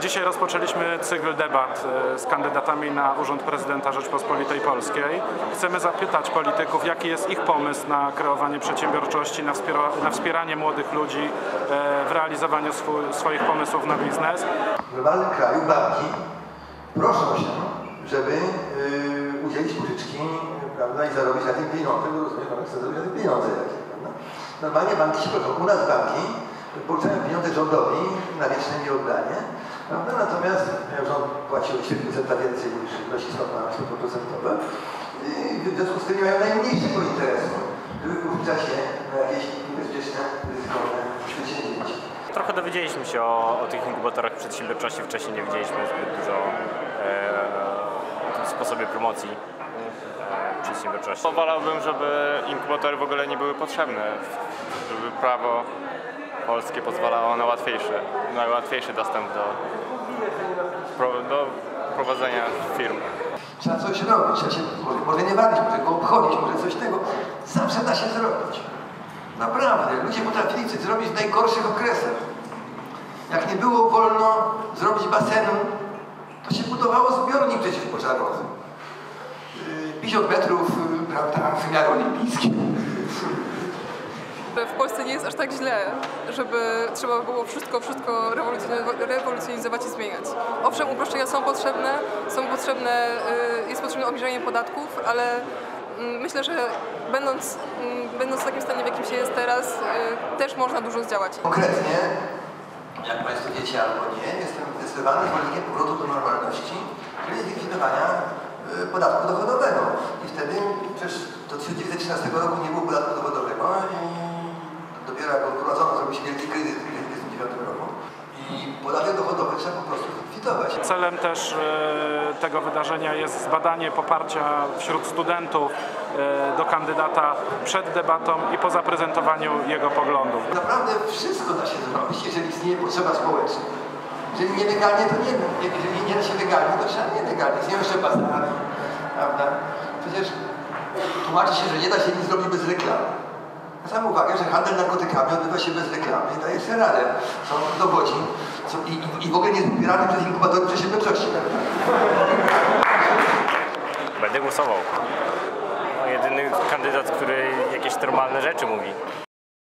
Dzisiaj rozpoczęliśmy cykl debat e, z kandydatami na Urząd Prezydenta Rzeczpospolitej Polskiej. Chcemy zapytać polityków, jaki jest ich pomysł na kreowanie przedsiębiorczości, na, wspiera- na wspieranie młodych ludzi e, w realizowaniu swoich pomysłów na biznes. W globalnym kraju banki proszą się, żeby yy, udzielić pożyczki prawda, i zarobić na tym pieniądze, bo rozumiem, że chce na tym pieniądze jakieś. Normalnie banki się proszą. U nas banki pożyczają pieniądze rządowi na wieczne nieoddanie, prawda? natomiast rząd płaci o 7% więcej niż na stopę procentowe i w związku z tym nie mają najmniejszego interesu, żeby pożyczać się na jakieś niebezpieczne, ryzykowne przedsięwzięcia. Trochę dowiedzieliśmy się o, o tych inkubatorach przedsiębiorczości. Wcześniej nie wiedzieliśmy zbyt dużo e, o tym sposobie promocji e, przedsiębiorczości. Wolałbym, żeby inkubatory w ogóle nie były potrzebne, żeby prawo polskie pozwalało na łatwiejszy, na łatwiejszy dostęp do, do prowadzenia firm. Trzeba coś robić, trzeba się może, może nie bawić, może go obchodzić, może coś tego. Zawsze da się zrobić. Naprawdę, ludzie potrafili coś zrobić w najgorszych okresach. Jak nie było wolno zrobić basenu, to się budowało zbiornik przeciwpożarowy. Yy, 50 metrów, yy, prawda, wymiaru olimpijski. Że w Polsce nie jest aż tak źle, żeby trzeba było wszystko, wszystko rewolucjonizować- i zmieniać. Owszem, uproszczenia są potrzebne, są potrzebne, y, jest potrzebne obniżenie podatków, ale mm, myślę, że będąc, mm, będąc w takim stanie, w jakim się jest teraz, y, też można dużo zdziałać. Konkretnie, jak Państwo wiecie albo nie, jestem zdecydowany zwolennikiem powrotu do normalności, czyli zlikwidowania y, podatku dochodowego. I wtedy przecież do 1913 roku nie go wprowadzono, zrobił wielki kryzys w 1929 roku. I podatek dochodowy trzeba po prostu zlikwidować. Celem też e, tego wydarzenia jest zbadanie poparcia wśród studentów e, do kandydata przed debatą i po zaprezentowaniu jego poglądów. Naprawdę wszystko da się zrobić, jeżeli istnieje potrzeba społeczna. Jeżeli nielegalnie, to nie, nie jeżeli nie da się legalnie, to trzeba nielegalnie. Istnieją jeszcze bazary, prawda? Przecież tłumaczy się, że nie da się nic zrobić bez reklamy. Zwracam uwagę, że handel narkotykami odbywa się bez reklamy i daje sobie radę. Są dowodzi są, i, i, i w ogóle nie popierany przez inkubatory przedsiębiorczości. Będę głosował. No, jedyny kandydat, który jakieś normalne rzeczy mówi.